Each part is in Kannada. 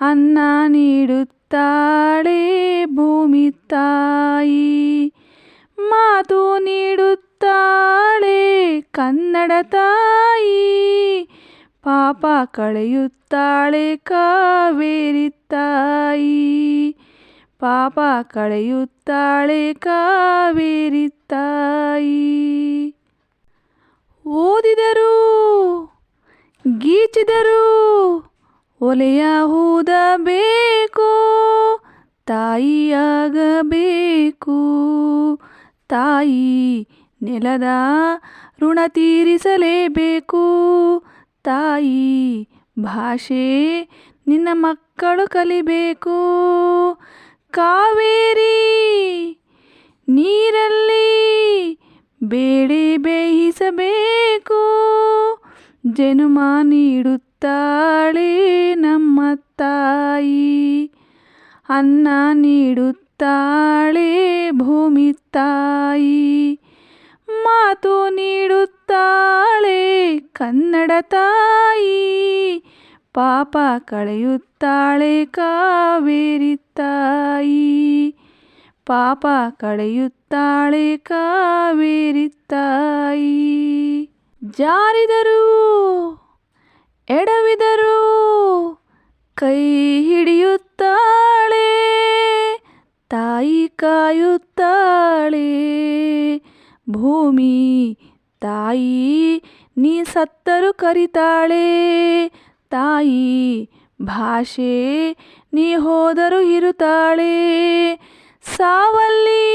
ಅನ್ನ ನೀಡುತ್ತಾಳೆ ಭೂಮಿ ತಾಯಿ. ಮಾತು ನೀಡುತ್ತಾಳೆ ಕನ್ನಡ ತಾಯಿ. ಪಾಪ ಕಳೆಯುತ್ತಾಳೆ ಕಾವೇರಿ ತಾಯಿ. ಪಾಪ ಕಳೆಯುತ್ತಾಳೆ ಕಾವೇರಿ ತಾಯಿ. ಓದಿದರು, ಗೀಚಿದರು. ಒಲೆಯ ಬೇಕು ತಾಯಿಯಾಗಬೇಕು. ತಾಯಿ ನೆಲದ ಋಣ ತೀರಿಸಲೇಬೇಕು. ತಾಯಿ ಭಾಷೆ ನಿನ್ನ ಮಕ್ಕಳು ಕಲಿಬೇಕು. ಕಾವೇರಿ ನೀರಲ್ಲಿ ಬೇಳೆ ಬೇಯಿಸಬೇಕು. ಜನುಮ ನೀಡುತ್ತಾಳೆ ಅನ್ನ ನೀಡುತ್ತಾಳೆ ಭೂಮಿ ತಾಯಿ. ಮಾತು ನೀಡುತ್ತಾಳೆ ಕನ್ನಡ ತಾಯಿ. ಪಾಪ ಕಳೆಯುತ್ತಾಳೆ ಕಾವೇರಿ ತಾಯಿ. ಪಾಪ ಕಳೆಯುತ್ತಾಳೆ ಕಾವೇರಿ ತಾಯಿ. ಜಾರಿದರು, ಎಡವಿದರು, ಕೈ ಹಿಡಿಯುತ್ತಾಳೆ ತಾಯಿ ಕಾಯುತ್ತಾಳೆ. ಭೂಮಿ ತಾಯಿ, ನೀ ಸತ್ತರು ಕರಿತಾಳೆ. ತಾಯಿ ಭಾಷೆ, ನೀ ಹೋದರು ಇರುತ್ತಾಳೆ. ಸಾವಲ್ಲಿ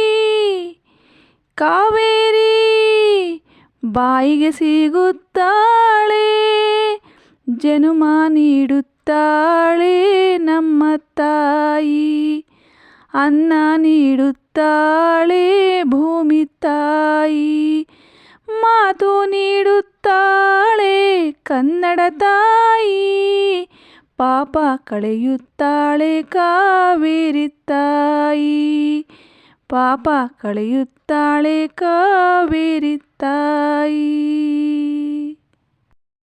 ಕಾವೇರಿ ಬಾಯಿಗೆ ಸಿಗುತ್ತಾಳೆ. ಜನುಮ ನೀಡುತ್ತಾಳೆ ನಮ್ಮ ತಾಯಿ. ಅನ್ನ ನೀಡುತ್ತಾಳೆ ಭೂಮಿ ತಾಯಿ. ಮಾತು ನೀಡುತ್ತಾಳೆ ಕನ್ನಡ ತಾಯಿ. ಪಾಪ ಕಳೆಯುತ್ತಾಳೆ ಕಾವೇರಿ ತಾಯಿ. ಪಾಪ ಕಳೆಯುತ್ತಾಳೆ ಕಾವೇರಿ ತಾಯಿ.